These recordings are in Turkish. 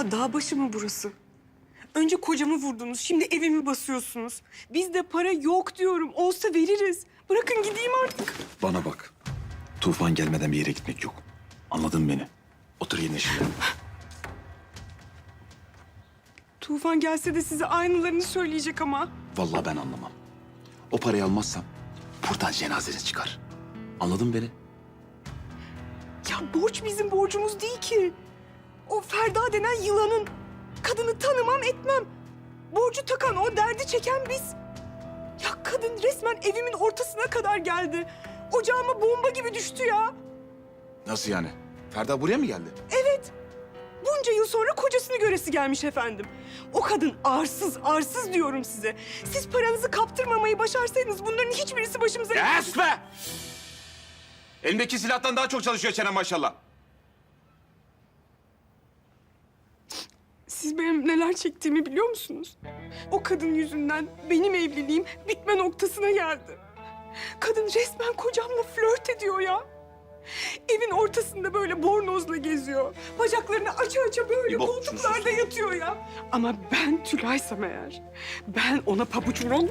Ya dağ başı mı burası? Önce kocamı vurdunuz, şimdi evimi basıyorsunuz. Bizde para yok diyorum. Olsa veririz. Bırakın gideyim artık. Bana bak. Tufan gelmeden bir yere gitmek yok. Anladın beni. Otur yerine şimdi. Tufan gelse de size aynılarını söyleyecek ama. Vallahi ben anlamam. O parayı almazsam buradan cenazeniz çıkar. Anladın beni? Ya borç bizim borcumuz değil ki. O Ferda denen yılanın. Kadını tanımam etmem. Borcu takan o, derdi çeken biz. Ya kadın resmen evimin ortasına kadar geldi. Ocağıma bomba gibi düştü ya. Nasıl yani? Ferda buraya mı geldi? Evet. Bunca yıl sonra kocasını göresi gelmiş efendim. O kadın arsız, arsız diyorum size. Siz paranızı kaptırmamayı başarsaydınız bunların hiçbirisi başımıza... Kes be! Elimdeki silahtan daha çok çalışıyor çenen maşallah. Siz benim neler çektiğimi biliyor musunuz? O kadın yüzünden benim evliliğim bitme noktasına geldi. Kadın resmen kocamla flört ediyor ya. Evin ortasında böyle bornozla geziyor. Bacaklarını aça aça böyle İbo, şunu koltuklarda sus. yatıyor ya. Ama ben Tülaysam eğer, ben ona pabuç vuran...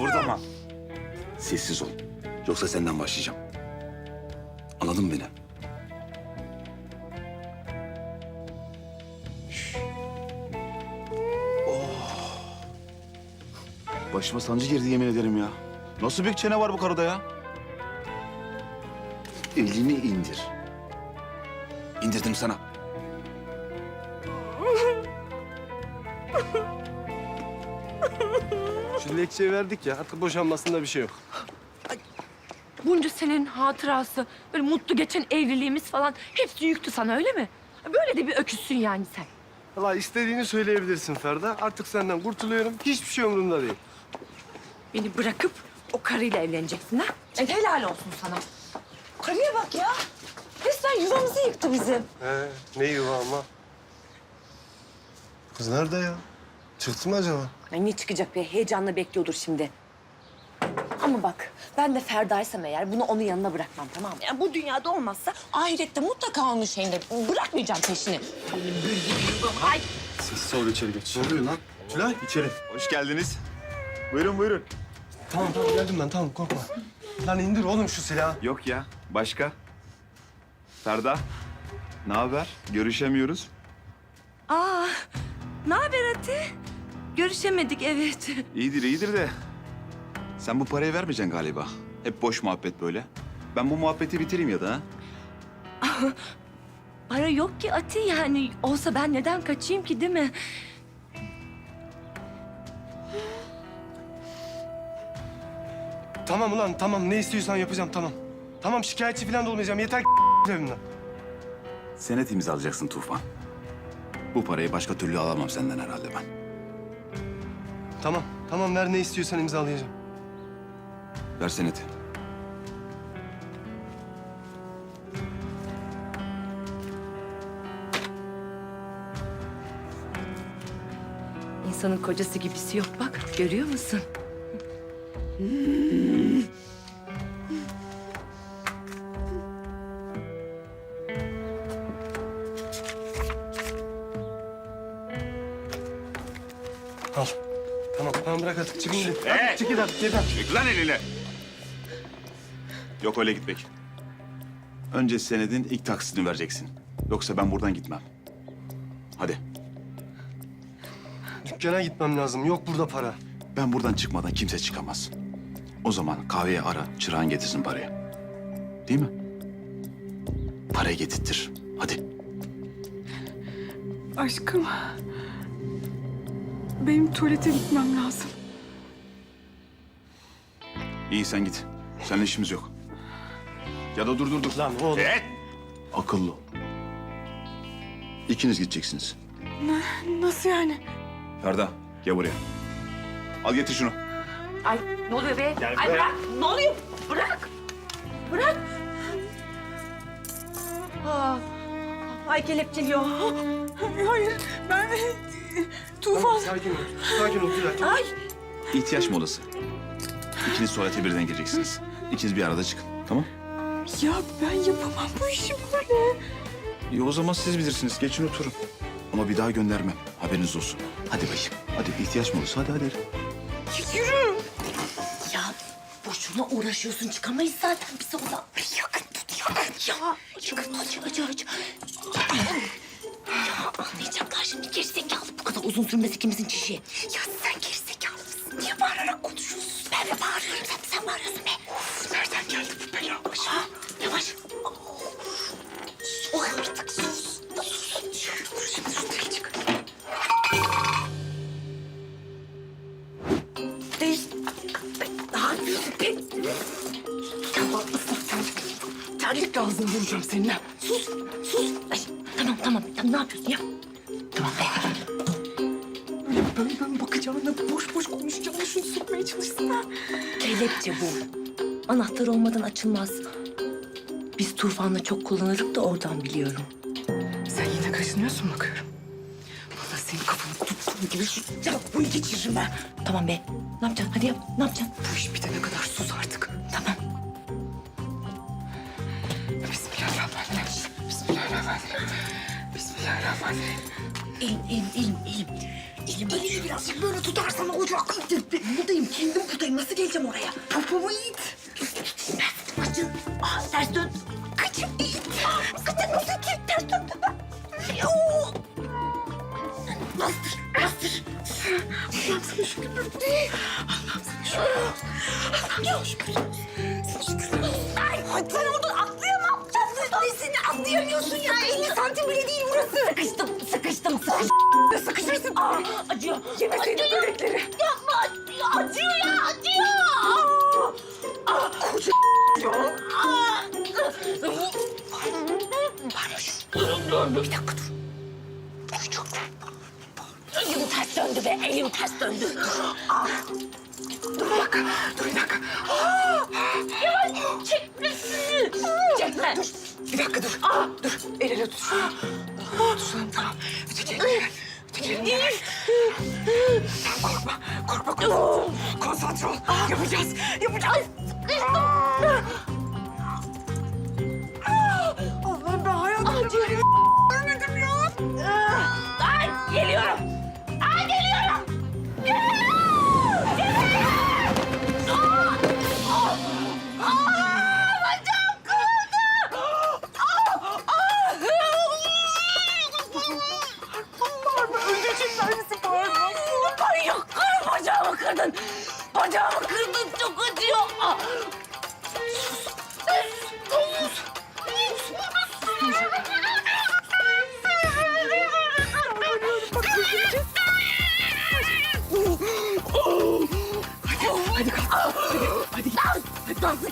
Burada mı? Sessiz ol. Yoksa senden başlayacağım. Anladın mı beni? Başıma sancı girdi yemin ederim ya. Nasıl bir çene var bu karıda ya? Elini indir. İndirdim sana. Şu dilekçeyi verdik ya artık boşanmasında bir şey yok. Bunca senenin hatırası, böyle mutlu geçen evliliğimiz falan hepsi yüktü sana öyle mi? Böyle de bir öküzsün yani sen. Valla istediğini söyleyebilirsin Ferda. Artık senden kurtuluyorum. Hiçbir şey umurumda değil. Beni bırakıp o karıyla evleneceksin ha? E, helal olsun sana. Karıya bak ya. Resmen yuvamızı yıktı bizim. He, ne yuva ama. Kız nerede ya? Çıktı mı acaba? Ay ne çıkacak be heyecanla bekliyordur şimdi. Ama bak ben de Ferda'ysam eğer bunu onun yanına bırakmam tamam mı? Yani bu dünyada olmazsa ahirette mutlaka onun şeyinde bırakmayacağım peşini. Ay Sessiz ol içeri geç. Ne oluyor lan? Tülay içeri. Hoş geldiniz. Buyurun buyurun. Tamam tamam geldim ben tamam korkma. Lan indir oğlum şu silahı. Yok ya. Başka? Ferda. Ne haber? Görüşemiyoruz. Aa, ne haber Ati? Görüşemedik evet. İyidir iyidir de. Sen bu parayı vermeyeceksin galiba. Hep boş muhabbet böyle. Ben bu muhabbeti bitireyim ya da ha. Para yok ki Ati yani. Olsa ben neden kaçayım ki değil mi? Tamam ulan tamam ne istiyorsan yapacağım tamam. Tamam şikayetçi falan da olmayacağım yeter evimden. Senet imzalayacaksın Tufan. Bu parayı başka türlü alamam senden herhalde ben. Tamam tamam ver ne istiyorsan imzalayacağım. Ver seneti. İnsanın kocası gibisi yok bak. Görüyor musun? Al. Tamam tamam bırak artık çıkın gidin. Ee? Hadi, Çık git artık yeter. Çek lan elini. Yok öyle gitmek. Önce senedin ilk taksitini vereceksin. Yoksa ben buradan gitmem. Hadi. Dükkana gitmem lazım yok burada para. Ben buradan çıkmadan kimse çıkamaz. O zaman kahveye ara, çırağın getirsin parayı. Değil mi? Parayı getirtir. Hadi. Aşkım. Benim tuvalete gitmem lazım. İyi sen git. Seninle işimiz yok. Ya da dur dur dur. Lan oğlum. Et! Akıllı ol. İkiniz gideceksiniz. Nasıl yani? Ferda gel buraya. Al getir şunu. Ay ne oluyor be? Ay bırak. Ne oluyor? Bırak. Bırak. Aa, ay kelepçeliyor. Hayır, ben... Tufan... Sakin ol. Sakin ol Tülay. Ay. İhtiyaç molası. İkiniz tuvalete birden gireceksiniz. İkiniz bir arada çıkın. Tamam? Ya ben yapamam bu işi böyle. İyi o zaman siz bilirsiniz. Geçin oturun. Ama bir daha göndermem. Haberiniz olsun. Hadi bakayım. Hadi ihtiyaç mı olursa hadi hadi. Yürü. Ya boşuna uğraşıyorsun çıkamayız zaten biz oradan. Yakın tut yakın. Ya yakın aç aç aç. Ya anlayacaklar şimdi gerizekalı bu kadar uzun sürmesi ikimizin çişi. Ya Tamam. Terlikle ağzını vuracağım seninle. Sus. Sus. Ay, tamam tamam. tamam. Ne yapıyorsun ya? Tamam be. Öyle bön bön bakacağına boş boş konuşacağına şunu sokmaya çalışsana. Kelepçe bu. Anahtar olmadan açılmaz. Biz Tufan'la çok kullanırdık da oradan biliyorum. Sen yine kaşınıyorsun bakıyorum. Vallahi senin kafanı tuttuğum gibi şu yapmayı geçiririm ben. Tamam be. Ne yapacaksın? Hadi yap. Ne yapacaksın? Bu iş bitene kadar sus artık. Tamam. Bismillahirrahmanirrahim. Bismillahirrahmanirrahim. Bismillahirrahmanirrahim. Elim, elim, elim, elim. Elim Elini birazcık böyle tutarsan olacak. Buradayım, kendim buradayım. Nasıl geleceğim oraya? Popomu it. Kaçın. Aa, ters dön. Kaçın. Kaçın, nasıl ki? Ters döndüm ben. Yoo. Allah'ım sana olsun. Allah'ım sana olsun. Allah'ım sana olsun. Sana olsun. Ay, hadi sen oradan atlayamam. Nesini atlayamıyorsun ya? 50 santim bile değil burası. Sıkıştım, sıkıştım, sıkıştım. Sıkışırsın? Aa, acıyor. Yemeseydin Acıyor. börekleri. Yapma, acıyor, acıyor ya, acıyor. Aa, Koca ya. aa. Dur, dur, dur. Bir dakika. Dur ters döndü be, elim ters döndü. Dur bir dakika. Dur bir dakika. Yavaş, çekme üstünü. Çekme. Dur. Bir dakika dur. Dur. El ele tut şunu. Tut şunu tamam. Öteki elini ver. Öteki elini ver. Tamam korkma. Korkma konsantre. Konsantre ol. Yapacağız. Yapacağız.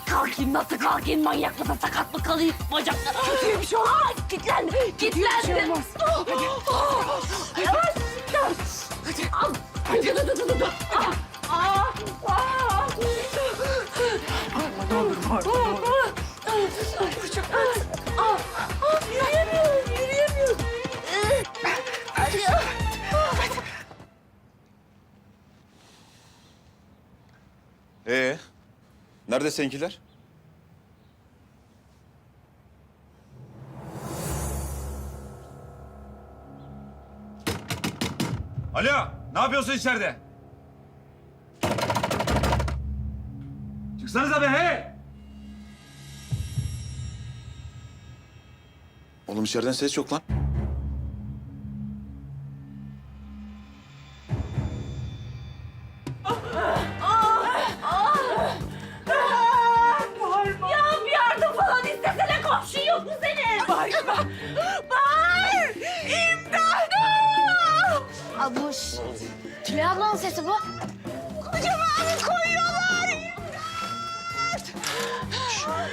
Kalkayım, nasıl kalkayım? Manyak mısın, sakat mı kalayım bacaklar? Kötüye bir şey olmaz. Aa, kilitlendi, kilitlendi. şey olmaz. Hadi. Yavaş. Hadi. Al. Hadi, dur, dur, dur, dur. Aa, nerede seninkiler? Alo, ne yapıyorsun içeride? Çıksanıza be hey! Oğlum içeriden ses yok lan.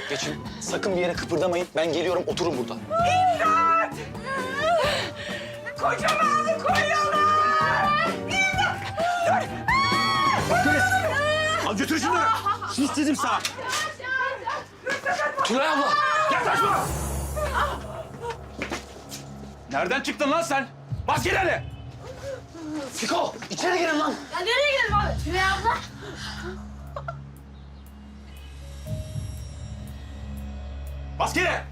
Geçin. Sakın bir yere kıpırdamayın. Ben geliyorum. Oturun burada. Kocaman koyuyorlar! Al götür şunları. Sus dedim sana. Tülay abla. Yaklaşma! Nereden çıktın lan sen? Bas gel hele! Fiko içeri girin lan. Ya nereye gidelim abi? Tülay abla. Bas gel!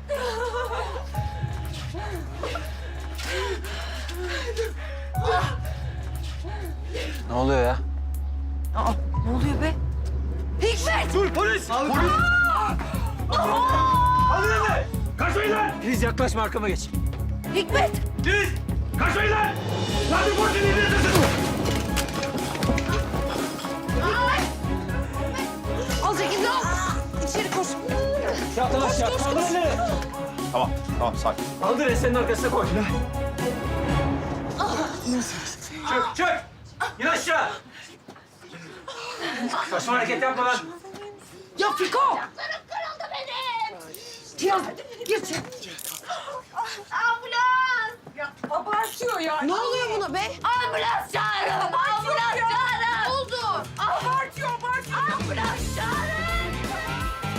Ne oluyor ya? Aa, ne oluyor be? Hikmet! Dur polis! Polis! Hadi lan! Kaçmayın lan! Filiz yaklaşma arkama geç. Hikmet! Filiz! Kaçmayın lan! Lan bir borcu dinleyin! Al çekil al. İçeri koş. Yatın aşağı. Kaldır elleri. Tamam, tamam sakin. Kaldır Esen'in arkasına koy. Çök çök. İn aşağı. Saçma hareket yapma lan. Ya Fiko! Kırıldı benim. Kiraz gir içeri. Ambulans. Abartıyor ya. Ne oluyor buna be? Ambulans çağırın.